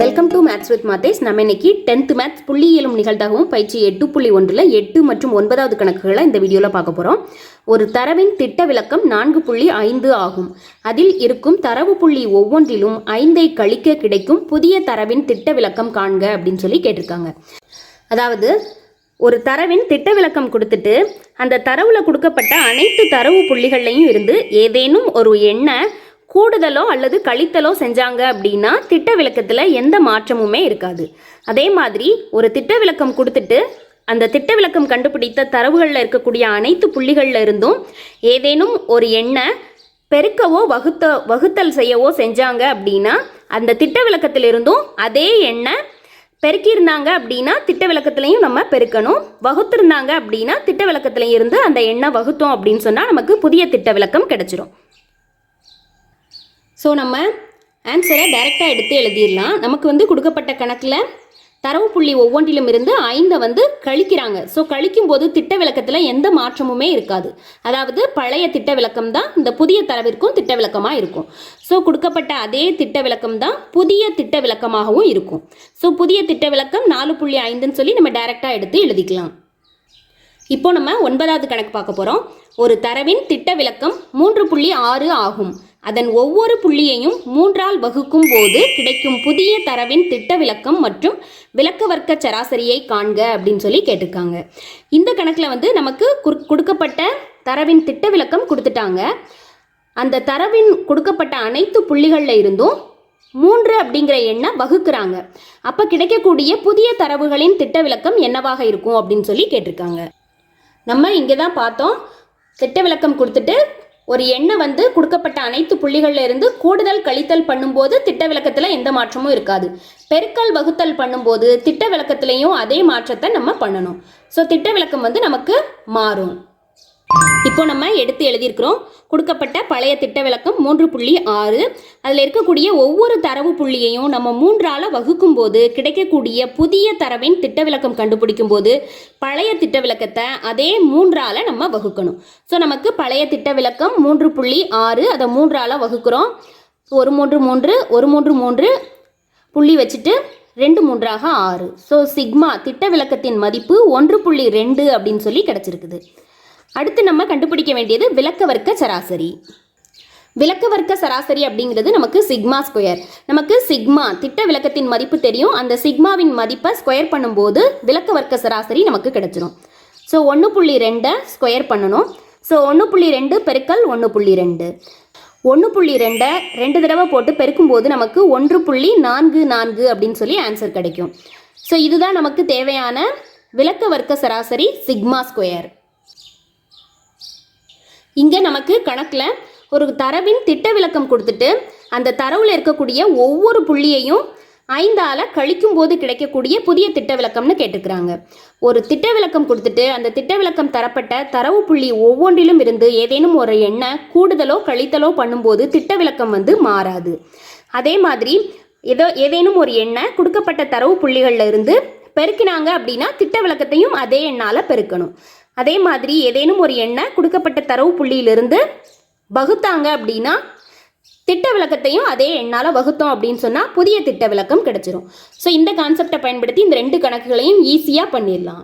Welcome to maths with மாத்தேஸ் நம்ம இன்னைக்கு டென்த் மேத்ஸ் புள்ளியியலும் நிகழ்தாகவும் பயிற்சி எட்டு புள்ளி ஒன்றில் எட்டு மற்றும் ஒன்பதாவது கணக்குகளை இந்த வீடியோவில் பார்க்க போகிறோம் ஒரு தரவின் திட்ட விளக்கம் நான்கு புள்ளி ஐந்து ஆகும். அதில் இருக்கும் தரவு புள்ளி ஒவ்வொன்றிலும் ஐந்தை கழிக்க கிடைக்கும் புதிய தரவின் திட்ட விளக்கம் காண்க அப்படின்னு சொல்லி கேட்டிருக்காங்க. அதாவது ஒரு தரவின் திட்ட விளக்கம் கொடுத்துட்டு அந்த தரவில் கொடுக்கப்பட்ட அனைத்து தரவு புள்ளிகள்லையும் இருந்து ஏதேனும் ஒரு எண்ணை கூடுதலோ அல்லது கழித்தலோ செஞ்சாங்க அப்படின்னா திட்ட விளக்கத்தில் எந்த மாற்றமுமே இருக்காது. அதே மாதிரி ஒரு திட்ட விளக்கம் கொடுத்துட்டு அந்த திட்ட விளக்கம் கண்டுபிடித்த தரவுகளில் இருக்கக்கூடிய அனைத்து புள்ளிகளில் இருந்தும் ஏதேனும் ஒரு எண்ணை பெருக்கவோ வகுத்த வகுத்தல் செய்யவோ செஞ்சாங்க அப்படின்னா அந்த திட்ட விளக்கத்திலிருந்தும் அதே எண்ணை பெருக்கியிருந்தாங்க அப்படின்னா திட்ட விளக்கத்துலையும் நம்ம பெருக்கணும். வகுத்திருந்தாங்க அப்படின்னா திட்ட விளக்கத்துலையும் இருந்து அந்த எண்ணை வகுத்தோம் அப்படின்னு சொன்னால் நமக்கு புதிய திட்ட விளக்கம் கிடைச்சிரும். ஸோ நம்ம ஆன்சரை டைரெக்டாக எடுத்து எழுதிடலாம். நமக்கு வந்து கொடுக்கப்பட்ட கணக்கில் தரவு புள்ளி ஒவ்வொன்றிலும் இருந்து ஐந்தை வந்து கழிக்கிறாங்க. ஸோ கழிக்கும் போது திட்ட விளக்கத்தில் எந்த மாற்றமுமே இருக்காது. அதாவது பழைய திட்ட விளக்கம் தான் இந்த புதிய தரவிற்கும் திட்ட விளக்கமாக இருக்கும். ஸோ கொடுக்கப்பட்ட அதே திட்ட விளக்கம் தான் புதிய திட்ட விளக்கமாகவும் இருக்கும். ஸோ புதிய திட்ட விளக்கம் நாலு புள்ளி ஐந்துன்னு சொல்லி நம்ம டைரெக்டாக எடுத்து எழுதிக்கலாம். இப்போ நம்ம ஒன்பதாவது கணக்கு பார்க்க போகிறோம் ஒரு தரவின் திட்ட விளக்கம் மூன்று புள்ளி ஆறு ஆகும். அதன் ஒவ்வொரு புள்ளியையும் மூன்றால் வகுக்கும் போது கிடைக்கும் புதிய தரவின் திட்ட விளக்கம் மற்றும் விளக்க வர்க்க சராசரியை காண்க அப்படின்னு சொல்லி கேட்டிருக்காங்க. இந்த கணக்கில் வந்து நமக்கு கொடுக்கப்பட்ட தரவின் திட்ட விளக்கம் கொடுத்துட்டாங்க. அந்த தரவின் கொடுக்கப்பட்ட அனைத்து புள்ளிகளில் இருந்தும் மூன்று அப்படிங்கிற எண்ணை வகுக்கிறாங்க. அப்போ கிடைக்கக்கூடிய புதிய தரவுகளின் திட்ட விளக்கம் என்னவாக இருக்கும் அப்படின்னு சொல்லி கேட்டிருக்காங்க. நம்ம இங்கே தான் பார்த்தோம். திட்ட விளக்கம் கொடுத்துட்டு ஒரு எண்ணை வந்து கொடுக்கப்பட்ட அனைத்து புள்ளிகள்ல இருந்து கூடுதல் கழித்தல் பண்ணும்போது திட்ட விளக்கத்தில் எந்த மாற்றமும் இருக்காது. பெருக்கல் வகுத்தல் பண்ணும்போது திட்ட விளக்கத்திலையும் அதே மாற்றத்தை நம்ம பண்ணணும். ஸோ திட்ட விளக்கம் வந்து நமக்கு மாறும். இப்போ நம்ம எடுத்து எழுதியிருக்கிறோம். கொடுக்கப்பட்ட பழைய திட்ட விளக்கம் மூன்று புள்ளி ஆறு. அதில் இருக்கக்கூடிய ஒவ்வொரு தரவு புள்ளியையும் நம்ம மூன்றால வகுக்கும் போது கிடைக்கக்கூடிய புதிய தரவின் திட்ட விளக்கம் கண்டுபிடிக்கும் போது பழைய திட்ட விளக்கத்தை அதே மூன்றால நம்ம வகுக்கணும். ஸோ நமக்கு பழைய திட்ட விளக்கம் மூன்று புள்ளி ஆறு. அதை மூன்றால வகுக்கிறோம். ஒரு மூன்று மூன்று ஒரு மூன்று மூன்று புள்ளி வச்சுட்டு ரெண்டு மூன்றாக ஆறு. ஸோ சிக்மா திட்ட விளக்கத்தின் மதிப்பு ஒன்று புள்ளி ரெண்டு அப்படின்னு சொல்லி கிடச்சிருக்குது. அடுத்து நம்ம கண்டுபிடிக்க வேண்டியது விளக்க வர்க்க சராசரி. விளக்க வர்க்க சராசரி அப்படிங்கிறது நமக்கு சிக்மா ஸ்கொயர். நமக்கு சிக்மா திட்ட விளக்கத்தின் மதிப்பு தெரியும். அந்த சிக்மாவின் மதிப்பை ஸ்கொயர் பண்ணும்போது விளக்க வர்க்க சராசரி நமக்கு கிடைச்சிரும். ஸோ ஒன்று புள்ளி ரெண்டை ஸ்கொயர் பண்ணணும். ஸோ ஒன்று புள்ளி ரெண்டு பெருக்கல் ஒன்று புள்ளி ரெண்டு. ஒன்று புள்ளி ரெண்டை ரெண்டு தடவை போட்டு பெருக்கும்போது நமக்கு ஒன்று புள்ளி நான்கு நான்கு அப்படின்னு சொல்லி ஆன்சர் கிடைக்கும். ஸோ இதுதான் நமக்கு தேவையான விளக்க வர்க்க சராசரி சிக்மா ஸ்கொயர். இங்கே நமக்கு கணக்கில் ஒரு தரவின் திட்ட விளக்கம் கொடுத்துட்டு அந்த தரவில் இருக்கக்கூடிய ஒவ்வொரு புள்ளியையும் ஐந்தால கழிக்கும் போது கிடைக்கக்கூடிய புதிய திட்ட விளக்கம்னு கேட்டுக்கிறாங்க. ஒரு திட்ட விளக்கம் கொடுத்துட்டு அந்த திட்ட விளக்கம் தரப்பட்ட தரவு புள்ளி ஒவ்வொன்றிலும் இருந்து ஏதேனும் ஒரு எண்ணை கூடுதலோ கழித்தலோ பண்ணும்போது திட்ட விளக்கம் வந்து மாறாது. அதே மாதிரி ஏதோ ஏதேனும் ஒரு எண்ணை கொடுக்கப்பட்ட தரவு புள்ளிகளில் இருந்து பெருக்கினாங்க அப்படின்னா திட்ட விளக்கத்தையும் அதே எண்ணால் பெருக்கணும். அதே மாதிரி ஏதேனும் ஒரு எண்ணை கொடுக்கப்பட்ட தரவு புள்ளியிலிருந்து வகுத்தாங்க அப்படின்னா திட்ட விளக்கத்தையும் அதே எண்ணால் வகுத்தோம் அப்படின்னு சொன்னால் புதிய திட்ட விளக்கம் கிடைச்சிரும். ஸோ இந்த கான்செப்டை பயன்படுத்தி இந்த ரெண்டு கணக்குகளையும் ஈஸியாக பண்ணிடலாம்